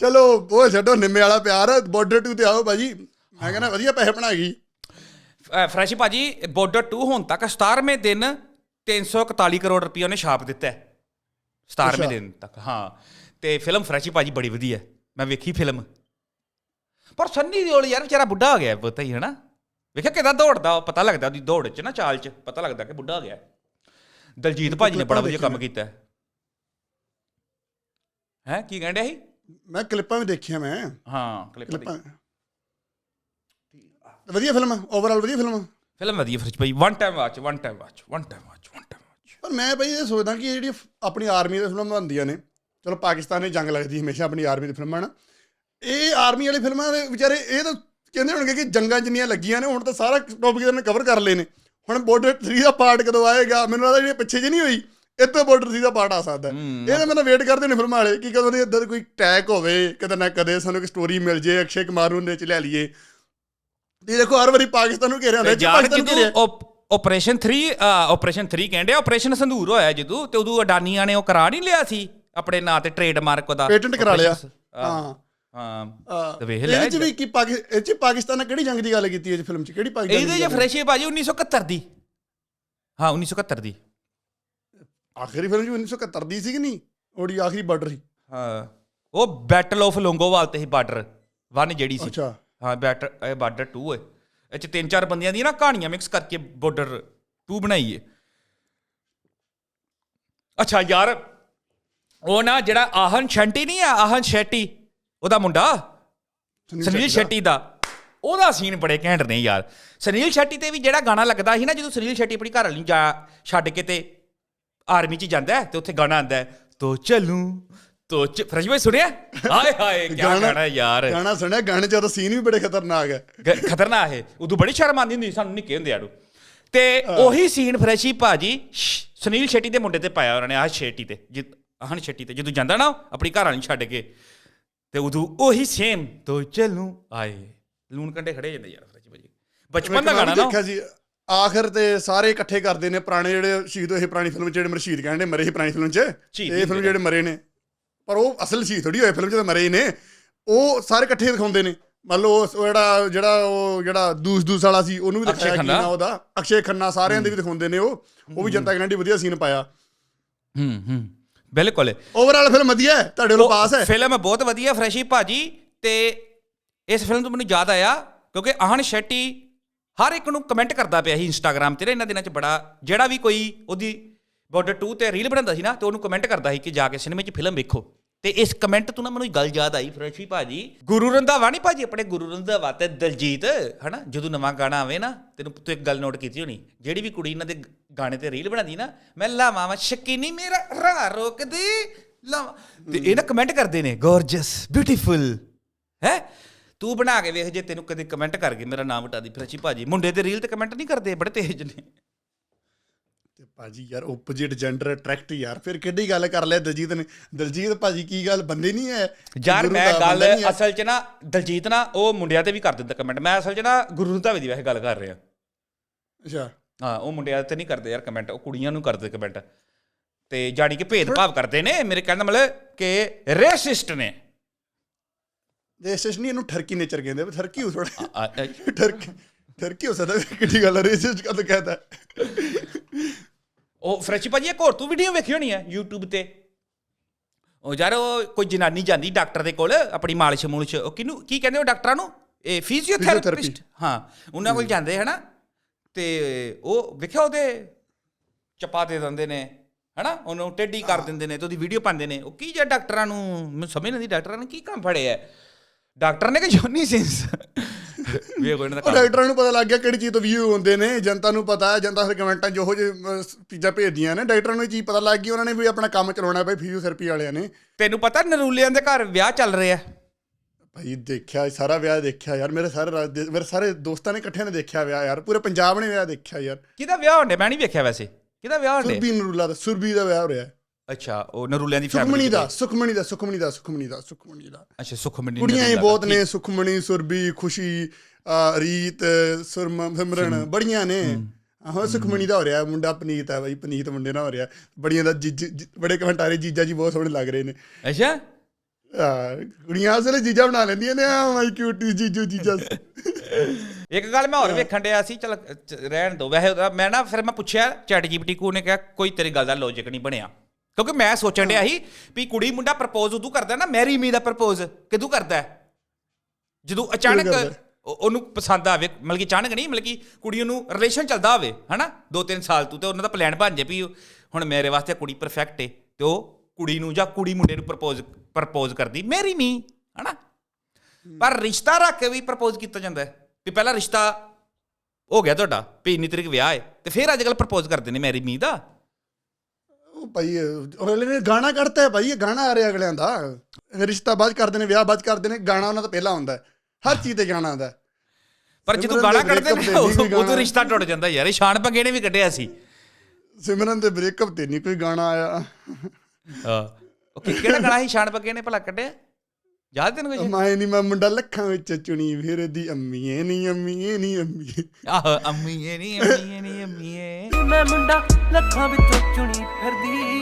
ਚਲੋ ਉਹ ਛੱਡੋ ਨਿੰਮੇ ਵਾਲਾ ਪਿਆਰ ਬਾਰਡਰ 2 ਤੇ ਆਓ ਭਾਜੀ। ਮੈਂ ਕਹਿੰਦਾ ਵਧੀਆ ਪੈਸੇ ਬਣਾ ਗਈ। ਫਰੈਸ਼ੀ ਭਾਜੀ ਬਾਰਡਰ 2 ਹੁਣ ਤੱਕ 17ਵੇਂ ਦਿਨ 341 ਕਰੋੜ ਰੁਪਏ ਉਹਨੇ ਛਾਪ ਦਿੱਤਾ ਹੈ। 17ਵੇਂ ਅੱਛਾ। ਦਿਨ ਤੱਕ ਹਾਂ। ਤੇ ਫਿਲਮ ਫਰੈਸ਼ੀ ਭਾਜੀ ਬੜੀ ਵਧੀਆ। ਮੈਂ ਵੇਖੀ ਫਿਲਮ ਪਰ ਸੰਨੀ ਦਿਓਲ ਯਾਰ ਵਿਚਾਰਾ ਬੁੱਢਾ ਹੋ ਗਿਆ ਪਤਾ ਹੀ ਹੈ ਨਾ ਵੇਖਿਆ ਕਿਦਾਂ ਦੌੜਦਾ ਪਤਾ ਲੱਗਦਾ ਉਹਦੀ ਦੌੜ 'ਚ ਨਾ ਚਾਲ 'ਚ ਪਤਾ ਲੱਗਦਾ ਕਿ ਬੁੱਢਾ ਹੋ ਗਿਆ। ਦਲਜੀਤ ਭਾਜੀ ਨੇ ਬੜਾ ਵਧੀਆ ਕੰਮ ਕੀਤਾ ਹੈ। ਹੈ ਕੀ ਕਹਿੰਦੇ ਸੀ? ਮੈਂ ਕਲਿੱਪਾਂ ਵੀ ਦੇਖੀਆਂ ਮੈਂ। ਹਾਂ ਕਲਿੱਪ ਕਲਿੱਪਾਂ। ਵਧੀਆ ਫਿਲਮ ਓਵਰਆਲ ਵਧੀਆ ਫਿਲਮ। ਫਿਲਮ ਵਧੀਆ ਫਰੈਸ਼ੀ ਭਾਜੀ one time watch one time watch one time watch one time watch ਪਰ ਮੈਂ ਭਾਈ ਇਹ ਸੋਚਦਾ ਕਿ ਇਹ ਜਿਹੜੀ ਆਪਣੀ ਆਰਮੀ ਦੀਆਂ ਫਿਲਮਾਂ ਬਣਦੀਆਂ ਨੇ ਚਲੋ ਪਾਕਿਸਤਾਨ ਨੇ ਜੰਗ ਲੱਗਦੀ ਹਮੇਸ਼ਾ ਆਪਣੀ ਆਰਮੀ ਦੀ ਫਿਲਮਾਂ ਨਾ ਇਹ ਆਰਮੀ ਵਾਲੀ ਫਿਲਮਾਂ ਦੇ ਵਿਚਾਰੇ ਇਹ ਤਾਂ ਕਹਿੰਦੇ ਹੋਣਗੇ ਕਿ ਜੰਗਾਂ ਜਿੰਨੀਆਂ ਲੱਗੀਆਂ ਨੇ ਹੁਣ ਤਾਂ ਸਾਰਾ ਟੌਪਿਕ ਇਹਨਾਂ ਨੇ ਕਵਰ ਕਰ ਲਏ ਨੇ। ਹੁਣ ਬਾਰਡਰ 3 ਦਾ ਪਾਰਟ ਕਦੋਂ ਆਏਗਾ ਮੈਨੂੰ ਲੱਗਦਾ ਜਿਹੜੀ ਪਿੱਛੇ ਜੇ ਨਹੀਂ ਹੋਈ। ਇੱਥੇ ਬਾਰਡਰ 3 ਦਾ ਪਾਰਟ ਆ ਸਕਦਾ ਹੈ। ਇਹ ਤਾਂ ਮੈਨੂੰ ਵੇਟ ਕਰਦੇ ਨੇ ਫਿਲਮਾਂ ਵਾਲੇ ਕਿ ਕਦੋਂ ਦੀ ਦੀ ਕੋਈ ਟੈਗ ਹੋਵੇ ਕਦੇ ਨਾ ਕਦੇ ਸਾਨੂੰ ਇੱਕ ਸਟੋਰੀ ਮਿਲ ਜੇ ਅਕਸ਼ੇ ਕੁਮਾਰ ਨੂੰ ਨੇ ਚ ਲੈ ਲਈਏ। ਤੇ ਦੇਖੋ ਹਰ ਵਾਰੀ ਪਾਕਿਸਤਾਨ ਨੂੰ ਘੇਰਿਆ ਹੁੰਦਾ ਪਾਕਿਸਤਾਨ ਘੇਰਿਆ। ਆਪਰੇਸ਼ਨ 3 ਆਪਰੇਸ਼ਨ 3 ਕਹਿੰਦੇ ਆਪਰੇਸ਼ਨ ਸੰਧੂਰ ਹੋਇਆ ਜਦੋਂ ਤੇ ਉਦੋਂ ਅਡਾਨੀਆਂ ਨੇ ਉਹ ਕਰਾ ਨਹੀਂ ਲਿਆ ਸੀ ਆਪਣੇ ਨਾਂ ਤੇ ਟ੍ਰੇਡਮਾਰਕ ਉਹਦਾ ਪੇਟੈਂਟ ਕਰਾ ਲਿਆ। ਹਾਂ। ਹਾਂ। ਵੇਖ ਲੈ ਇਹਦੇ ਚ ਵੀ ਕੀ ਪਾਕਿ ਇਹ ਚ ਪਾਕਿਸਤਾਨ ਨਾਲ ਕਿਹੜੀ ਜੰਗ ਦੀ ਗੱਲ ਕੀਤੀ ਹੈ ਇਸ ਫਿਲਮ ਚ? ਕਿਹੜੀ ਪਾਕਿਸਤਾਨ ਇਹਦੇ ਜੇ? ਫਰੈਸ਼ੀ ਭਾਜੀ 1971 ਦੀ। ਹਾਂ 1971 ਦੀ। ਆਖਰੀ ਫਿਲਮ ਚ 1971 ਦੀ ਸੀ ਕਿ ਨਹੀਂ? ਉਹਦੀ ਆਖਰੀ ਬਾਰਡਰ ਸੀ। ਹਾਂ। ਉਹ ਬੈਟਲ ਆਫ ਲੋਂਗੋਵਾਲ ਤੇ ਹੀ ਬਾਰਡਰ ਵਨ ਜਿਹੜੀ ਸੀ। ਅੱਛਾ। ਹਾਂ ਬੈਟਰ ਇਹ ਬਾਰਡਰ 2 ਹੈ ਇਹ ਚ ਤਿੰਨ ਚਾਰ ਬੰਦਿਆਂ ਦੀਆਂ ਨਾ ਕਹਾਣੀਆਂ ਮਿਕਸ ਕਰਕੇ ਬਾਰਡਰ 2 ਬਣਾਈ ਹੈ ਅੱਛਾ ਯਾਰ ਉਹ ਨਾ ਜਿਹੜਾ ਆਹਨ ਸ਼ੈਂਟੀ ਨਹੀਂ ਆ ਆਹਨ ਸ਼ੈਟੀ ਉਹਦਾ ਮੁੰਡਾ? ਸੁਨੀਲ ਸ਼ੈਟੀ ਦਾ। ਉਹਦਾ ਸੀਨ ਬੜੇ ਘੈਂਟ ਨੇ ਯਾਰ। ਸੁਨੀਲ ਸ਼ੈਟੀ ਤੇ ਵੀ ਜਿਹੜਾ ਗਾਣਾ ਲੱਗਦਾ ਸੀ ਨਾ ਜਦੋਂ ਸੁਨੀਲ ਸ਼ੈਟੀ ਆਪਣੀ ਘਰ ਵਾਲੀ ਨੂੰ ਜਾ ਛੱਡ ਕੇ ਤੇ ਆਰਮੀ 'ਚ ਜਾਂਦਾ ਹੈ ਤੇ ਉੱਥੇ ਗਾਣਾ ਆਂਦਾ ਹੈ ਤੋ ਚਲੂੰ ਤੋ ਚ ਫਰਜ ਭਾਈ ਸੁਣਿਆ? ਹਾਏ ਹਾਏ ਕੀ ਗਾਣਾ ਹੈ ਯਾਰ। ਗਾਣਾ ਸੁਣਿਆ ਗਾਣੇ ਚ ਤਾਂ ਸੀਨ ਵੀ ਬੜੇ ਖਤਰਨਾਕ ਹੈ। ਖਤਰਨਾਕ ਹੈ। ਉਦੋਂ ਬੜੀ ਸ਼ਰਮ ਆਉਂਦੀ ਹੁੰਦੀ ਸਾਨੂੰ ਨਿੱਕੇ ਹੁੰਦੇ ਆੜੂ। ਤੇ ਉਹੀ ਸੀਨ ਫਰੈਸ਼ੀ ਭਾਜੀ ਸੁਨੀਲ ਸ਼ੈਟੀ ਦੇ ਮੁੰਡੇ ਤੇ ਪਾਇਆ ਉਹਨਾਂ ਨੇ ਆਹ ਸ਼ੈਟੀ ਤੇ ਜਿ- ਆਹਨ ਸ਼ੈਟੀ ਤੇ ਜਦੋਂ ਜਾਂਦਾ ਨਾ ਆਪਣੀ ਘਰ ਵਾਲੀ ਛੱਡ ਕੇ। ਤੇ ਉਦੋਂ ਉਹੀ ਸੇਮ ਤੋ ਚਲੂੰ ਆਏ। ਲੂਣ ਕੰਡੇ ਖੜੇ ਜਾਂਦੇ ਯਾਰ ਫਰੈਸ਼ੀ ਭਾਜੀ। ਬਚਪਨ ਦਾ ਗਾਣਾ ਨਾ ਦੇਖਿਆ ਸੀ ਆਖਰ ਤੇ ਸਾਰੇ ਇਕੱਠੇ ਕਰਦੇ ਨੇ ਪੁਰਾਣੇ ਜਿਹੜੇ ਸ਼ਹੀਦ ਹੋਏ ਪੁਰਾਣੀ ਫਿਲਮ ਚ ਜਿਹੜੇ ਮਰਸ਼ੀਦ ਕਹਿੰਦੇ ਮਰੇ ਸੀ ਪੁਰਾਣੀ ਫਿਲਮ ਚ। ਸ਼ਹੀਦ ਇਹ ਫਿਲਮ। ਜਿਹੜੇ ਮਰੇ ਨੇ। ਪਰ ਉਹ ਅਸਲ ਸ਼ਹੀਦ ਥੋੜੀ ਹੋਏ ਫਿਲਮ ਚ ਤਾਂ ਮਰੇ ਹੀ ਨੇ। ਉਹ ਸਾਰੇ ਇਕੱਠੇ ਦਿਖਾਉਂਦੇ ਨੇ। ਮੰਨ ਲਓ ਉਹ ਜਿਹੜਾ ਜਿਹੜਾ ਉਹ ਜਿਹੜਾ ਦੂਸ ਦੂਸ ਵਾਲਾ ਸੀ ਉਹਨੂੰ ਵੀ ਦਿਖਾਇਆ ਕੀ। ਨਾ ਉਹਦਾ? ਅਕਸ਼ੇ ਖੰਨਾ ਸਾਰਿਆਂ ਦੇ ਵੀ ਦਿਖਾਉਂਦੇ ਨੇ ਉਹ। ਉਹ ਵੀ ਜਨਤਾ ਗਰੰਟੀ ਵਧੀਆ ਸੀਨ ਪਾਇਆ। ਹੂੰ ਹੂੰ। ਬਿਲਕੁਲ। ਓਵਰਆਲ ਫਿਲਮ ਵਧੀਆ ਹੈ ਤੁਹਾਡੇ ਵੱਲੋਂ ਪਾਸ ਹੈ। ਫਿਲਮ ਬਹੁਤ ਵਧੀਆ ਫਰੈਸ਼ੀ ਭਾਜੀ। ਤੇ ਇਸ ਫਿਲਮ ਤੋਂ ਮੈਨੂੰ ਯਾਦ ਆਇਆ ਕਿਉਂਕਿ ਆਹਨ ਸ਼ੈਟੀ ਹਰ ਇੱਕ ਨੂੰ ਕਮੈਂਟ ਕਰਦਾ ਪਿਆ ਸੀ ਇੰਸਟਾਗ੍ਰam ਤੇ ਨਾ, ਇਹਨਾਂ ਦਿਨਾਂ 'ਚ ਬੜਾ, ਜਿਹੜਾ ਵੀ ਕੋਈ ਉਹਦੀ ਬਾਰਡਰ 2 ਤੇ ਰੀਲ ਬਣਾਉਂਦਾ ਸੀ ਨਾ, ਤੇ ਉਹਨੂੰ ਕਮੈਂਟ ਕਰਦਾ ਸੀ ਕਿ ਜਾ ਕੇ ਸਿਨੇਮੇ 'ਚ ਫਿਲਮ ਵੇਖੋ। ਤੇ ਇਸ ਕਮੈਂਟ ਤੋਂ ਨਾ ਮੈਨੂੰ ਇੱਕ ਗੱਲ ਯਾਦ ਆਈ, ਫਰੈਸ਼ੀ ਭਾਜੀ। ਗੁਰੂ ਰੰਧਾਵਾ ਨਹੀਂ ਭਾਜੀ, ਆਪਣੇ ਗੁਰੂ ਰੰਧਾਵਾ ਤੇ ਦਲਜੀਤ, ਹਨਾ? ਜਦੋਂ ਨਵਾਂ ਗਾਣਾ ਆਵੇ ਨਾ, ਤੈਨੂੰ ਤੂੰ ਇੱਕ ਗੱਲ ਨੋਟ ਕੀਤੀ ਹੋਣੀ, ਜਿਹੜੀ ਵੀ ਕੁੜੀ ਇਹਨਾਂ ਦੇ ਗਾਣੇ ਤੇ ਰੀਲ ਬਣਾਉਂਦੀ ਨਾ, ਮੈਂ ਲਾਵਾਂ ਵਾ ਸ਼ੱਕੀ ਮੇਰਾ ਰਾਹ ਰੋਕਦੀ, ਲਾਵਾਂ। ਤੇ ਇਹ ਨਾ ਕਮੈਂਟ ਕਰਦੇ ਨੇ ਗੋਰਜਸ ਬਿਊਟੀਫੁਲ ਹੈ? ਤੂੰ ਬਣਾ ਕੇ ਵੇਖ ਜੇ ਤੈਨੂੰ ਕਦੇ ਕਮੈਂਟ ਕਰ ਗਏ ਮੇਰਾ ਨਾਮ ਹਟਾ ਦੀ। ਫਰੈਸ਼ੀ ਭਾਜੀ ਮੁੰਡੇ ਤੇ ਰੀਲ ਤੇ ਕਮੈਂਟ ਨਹੀਂ ਕਰਦੇ ਬੜੇ ਤੇਜ਼ ਨੇ। ਤੇ ਭਾਜੀ ਯਾਰ ਓਪੋਜਿਟ ਜੈਂਡਰ ਅਟਰੈਕਟ ਯਾਰ ਫਿਰ ਕਿੱਡੀ ਗੱਲ ਕਰ ਲਿਆ ਦਲਜੀਤ ਨੇ। ਦਲਜੀਤ ਭਾਜੀ ਕੀ ਗੱਲ ਬੰਦੇ ਨਹੀਂ ਹੈ? ਯਾਰ ਮੈਂ ਗੱਲ। ਅਸਲ 'ਚ ਨਾ ਦਲਜੀਤ ਨਾ ਉਹ ਮੁੰਡਿਆਂ ਤੇ ਵੀ ਕਰ ਦਿੰਦਾ ਕਮੈਂਟ ਮੈਂ ਅਸਲ 'ਚ ਨਾ ਗੁਰੂ ਰੰਧਾਵੇ ਦੀ ਵੈਸੇ ਗੱਲ ਕਰ ਰਿਹਾ। ਅੱਛਾ। ਹਾਂ ਉਹ ਮੁੰਡਿਆਂ ਤੇ ਨਹੀਂ ਕਰਦੇ ਯਾਰ ਕਮੈਂਟ ਉਹ ਕੁੜੀਆਂ ਨੂੰ ਕਰਦੇ ਕਮੈਂਟ ਤੇ ਜਾਣੀ ਕਿ ਭੇਦਭਾਵ ਕਰਦੇ ਨੇ ਮੇਰੇ ਕਹਿਣ ਦਾ ਮਤਲਬ ਕਿ ਰੇਸਿਸਟ ਨੇ। ਦੇਸ਼ ਨਹੀਂ ਇਹਨੂੰ ਠਰਕੀ ਨੇਚਰ ਕਹਿੰਦੇ ਵੀ ਠਰਕੀ ਹੋ ਥੋੜਾ ਠਰਕੀ ਠਰਕੀ ਹੋ ਸਕਦਾ ਕਿੱਡੀ ਗੱਲ ਰੇਸਿਸਟ ਕਦ ਕਹਤਾ। ਉਹ ਫਰੈਸ਼ੀ ਭਾਜੀ ਇੱਕ ਹੋਰ ਤੂੰ ਵੀਡੀਓ ਵੇਖੀ ਹੋਣੀ ਹੈ YouTube ਤੇ? ਉਹ ਯਾਰ ਉਹ ਕੋਈ ਜਨਾਨੀ ਜਾਂਦੀ ਡਾਕਟਰ ਦੇ ਕੋਲ ਆਪਣੀ ਮਾਲਿਸ਼ ਮੁਲਿਸ਼ ਉਹ ਕਿਹਨੂੰ ਕੀ ਕਹਿੰਦੇ ਉਹ ਡਾਕਟਰਾਂ ਨੂੰ? ਇਹ ਫਿਜ਼ੀਓਥੈਰੇਪਿਸਟ ਹਾਂ ਉਹਨਾਂ ਕੋਲ ਜਾਂਦੇ ਹਨਾ ਤੇ ਉਹ ਵੇਖਿਆ ਉਹਦੇ ਚਪਾ ਦੇ ਦਿੰਦੇ ਨੇ ਹਨਾ? ਉਹਨੂੰ ਟੇਢੀ ਕਰ ਦਿੰਦੇ ਨੇ ਤੇ ਉਹਦੀ ਵੀਡੀਓ ਪਾਉਂਦੇ ਨੇ। ਉਹ ਕੀ ਜੇ ਡਾਕਟਰਾਂ ਨੂੰ ਮੈਨੂੰ ਸਮਝ ਨਹੀਂ ਆਉਂਦੀ ਡਾਕਟਰਾਂ ਨੇ ਕੀ ਕੰਮ ਫੜਿਆ ਹੈ? ਡਾਕਟਰ ਨੇ ਕਿ ਜੋਨੀ ਸਿੰਸ ਵੇ ਕੋਈ ਨਾ ਉਹ ਡਾਕਟਰਾਂ ਨੂੰ ਪਤਾ ਲੱਗ ਗਿਆ ਕਿਹੜੀ ਚੀਜ਼ ਤੋਂ ਵਿਊ ਹੁੰਦੇ ਨੇ ਜਨਤਾ ਨੂੰ ਪਤਾ ਹੈ ਜਨਤਾ ਫਿਰ ਕਮੈਂਟਾਂ ਉਹੋ ਜਿਹੇ ਚੀਜ਼ਾਂ ਭੇਜਦੀਆਂ ਨੇ ਡਾਕਟਰਾਂ ਨੂੰ ਇਹ ਚੀਜ਼ ਪਤਾ ਲੱਗ ਗਈ ਉਹਨਾਂ ਨੇ ਵੀ ਆਪਣਾ ਕੰਮ ਚਲਾਉਣਾ ਬਈ ਫਿਜ਼ੀਓਥੈਰੇਪੀ ਵਾਲਿਆਂ ਨੇ। ਤੈਨੂੰ ਪਤਾ ਨਰੂਲਿਆਂ ਦੇ ਘਰ ਵਿਆਹ ਚੱਲ ਰਿਹਾ? ਭਾਈ ਦੇਖਿਆ ਸਾਰਾ ਵਿਆਹ ਦੇਖਿਆ ਯਾਰ ਮੇਰੇ ਸਾਰੇ ਮੇਰੇ ਸਾਰੇ ਦੋਸਤਾਂ ਨੇ ਇਕੱਠਿਆਂ ਨੇ ਦੇਖਿਆ ਵਿਆਹ ਯਾਰ ਪੂਰੇ ਪੰਜਾਬ ਨੇ ਵਿਆਹ ਦੇਖਿਆ ਯਾਰ। ਕਿਹਦਾ ਵਿਆਹ ਹੁੰਦੇ ਮੈਂ ਨਹੀਂ ਵੇਖਿਆ ਵੈਸੇ। ਕਿਹਦਾ ਵਿਆਹ ਹੁੰਦੇ ਸੁਰਬੀ ਨਰੂਲਾ ਦਾ ਸੁਰਬੀ ਦਾ ਵਿਆਹ ਹੋ ਰਿਹਾ। ਹੈ। ਅੱਛਾ ਉਹ ਨਰੂਲਿਆਂ ਦੀ ਸੁਖਮਣੀ ਫੈਮਿਲੀ ਦਾ ਸੁਖਮਣੀ ਦਾ ਸੁਖਮਣੀ ਦਾ ਸੁਖਮਣੀ ਦਾ ਸੁਖਮਣੀ ਦਾ। ਅੱਛਾ ਸੁਖਮਣੀ ਕੁੜੀਆਂ ਹੀ ਬਹੁਤ। ਨੇ ਸੁਖਮਣੀ ਸੁਰਬੀ ਖੁਸ਼ੀ ਰੀਤ ਸੁਰਮ ਸਿਮਰਨ ਬੜੀਆਂ ਨੇ। ਆਹੋ ਸੁਖਮਣੀ ਦਾ ਹੋ ਰਿਹਾ ਮੁੰਡਾ ਪਨੀਤ ਹੈ ਬਾਈ ਪਨੀਤ ਮੁੰਡੇ ਨਾਲ ਹੋ ਰਿਹਾ। ਬੜੀਆਂ ਦਾ ਜੀਜ- ਬੜੇ ਕਮੈਂਟ ਆ ਰਹੇ ਜੀਜਾ ਜੀ ਬਹੁਤ ਸੋਹਣੇ ਲੱਗ ਰਹੇ ਨੇ। ਅੱਛਾ? ਕੁੜੀਆਂ ਅਸਲੇ ਚੀਜ਼ਾਂ ਬਣਾ ਲੈਂਦੀਆਂ ਨੇ ਆ ਮਾਈ ਕਿਊਟੀ ਜੀਜੂ ਜੀਜਾ। ਇੱਕ ਗੱਲ ਮੈਂ ਹੋਰ ਵੇਖਣ ਡਿਆ ਸੀ ਚਲ ਰਹਿਣ ਦੋ। ਵੈਸੇ ਮੈਂ ਨਾ ਫਿਰ ਮੈਂ ਪੁੱਛਿਆ ਚੈਟ ਜੀਪੀਟੀ ਕੋ ਨੇ ਕਿਹਾ ਕੋਈ ਤੇਰੀ ਗੱਲ ਦਾ ਲੌਜੀਕ ਨਹੀਂ ਬਣਿਆ। ਕਿਉਂਕਿ ਮੈਂ ਸੋਚਣ ਡਿਆ ਸੀ ਵੀ ਕੁੜੀ ਮੁੰਡਾ ਪ੍ਰਪੋਜ਼ ਉਦੋਂ ਕਰਦਾ ਨਾ ਮੈਰੀ ਮੀ ਦਾ ਪ੍ਰਪੋਜ਼ ਕਿਦੋਂ ਕਰਦਾ? ਜਦੋਂ ਅਚਾਨਕ ਉਹਨੂੰ ਪਸੰਦ ਆਵੇ ਮਤਲਬ ਕਿ ਅਚਾਨਕ ਨਹੀਂ ਮਤਲਬ ਕਿ ਕੁੜੀ ਨੂੰ ਰਿਲੇਸ਼ਨ ਚੱਲਦਾ ਹੋਵੇ ਹਨਾ? ਦੋ ਤਿੰਨ ਸਾਲ ਤੋਂ ਤੇ ਉਹਨਾਂ ਦਾ ਪਲਾਨ ਬਣ ਜੇ ਵੀ ਹੁਣ ਮੇਰੇ ਵਾਸਤੇ ਕੁੜੀ ਪਰਫੈਕਟ ਏ ਤੇ ਉਹ ਕੁੜੀ ਨੂੰ ਜਾਂ ਕੁੜੀ ਮੁੰਡੇ ਨੂੰ ਪ੍ਰਪੋਜ਼ ਪ੍ਰਪੋਜ਼ ਕਰਦੀ ਮੈਰੀ ਮੀ ਹਨਾ? ਪਰ ਰਿਸ਼ਤਾ ਰੱਖ ਕੇ ਵੀ ਪ੍ਰਪੋਜ਼ ਕੀਤਾ ਜਾਂਦਾ ਹੈ। ਵੀ ਪਹਿਲਾਂ ਰਿਸ਼ਤਾ ਹੋ ਗਿਆ ਤੁਹਾਡਾ ਵੀ ਇੰਨੀ ਤਰੀਕ ਵਿਆਹ ਹੈ ਤੇ ਫਿਰ ਅੱਜ ਕੱਲ ਪ੍ਰਪੋਜ਼ ਕਰਦੇ ਨੇ ਮੈਰੀ ਮੀ ਦਾ। ਉਹ ਭਾਈ ਉਹ ਅਗਲੇ ਨੇ ਗਾਣਾ ਕੱਢਤਾ ਹੈ ਭਾਈ ਇਹ ਗਾਣਾ ਆ ਰਿਹਾ ਅਗਲਿਆਂ ਦਾ। ਰਿਸ਼ਤਾ ਬਾਅਦ ਕਰਦੇ ਨੇ ਵਿਆਹ ਬਾਅਦ ਕਰਦੇ ਨੇ ਗਾਣਾ ਉਹਨਾਂ ਦਾ ਪਹਿਲਾਂ ਹੁੰਦਾ ਹੈ। ਹਰ ਚੀਜ਼ ਤੇ ਗਾਣਾ ਆਉਂਦਾ ਪਰ ਜਦੋਂ ਗਾਣਾ ਕੱਢਦੇ ਨੇ ਉਦੋਂ। ਰਿਸ਼ਤਾ ਟੁੱਟ ਜਾਂਦਾ ਯਾਰ ਇਹ ਸ਼ਾਨ ਪੰਗੇ ਨੇ ਵੀ ਕੱਢਿਆ ਸੀ। ਸਿਮਰਨ ਦੇ ਬ੍ਰੇਕਅਪ ਤੇ ਨਹੀਂ ਕੋਈ ਗਾਣਾ ਆਇਆ। ਹਾਂ। ਉਹ ਕਿਹੜਾ ਗਾਣਾ ਸੀ? ਸ਼ਾਨ ਪੰਗੇ ਨੇ ਭਲਾ ਕੱਢਿਆ? ਯਾਦ ਤੈਨੂੰ ਕੁਝ ਮਾਏ ਨਹੀਂ ਮੈਂ ਮੁੰਡਾ ਲੱਖਾਂ ਵਿੱਚ ਚੁਣੀ ਫਿਰਦੀ ਅੰਮੀਏ ਨਹੀਂ ਅੰਮੀਏ ਨਹੀਂ ਅੰਮੀਏ ਆਹ ਅੰਮੀਏ ਨਹੀਂ ਅੰਮੀਏ ਨਹੀਂ ਅੰਮੀਏ ਮੈਂ ਮੁੰਡਾ ਲੱਖਾਂ ਵਿੱਚੋਂ ਚੁਣੀ ਫਿਰਦੀ।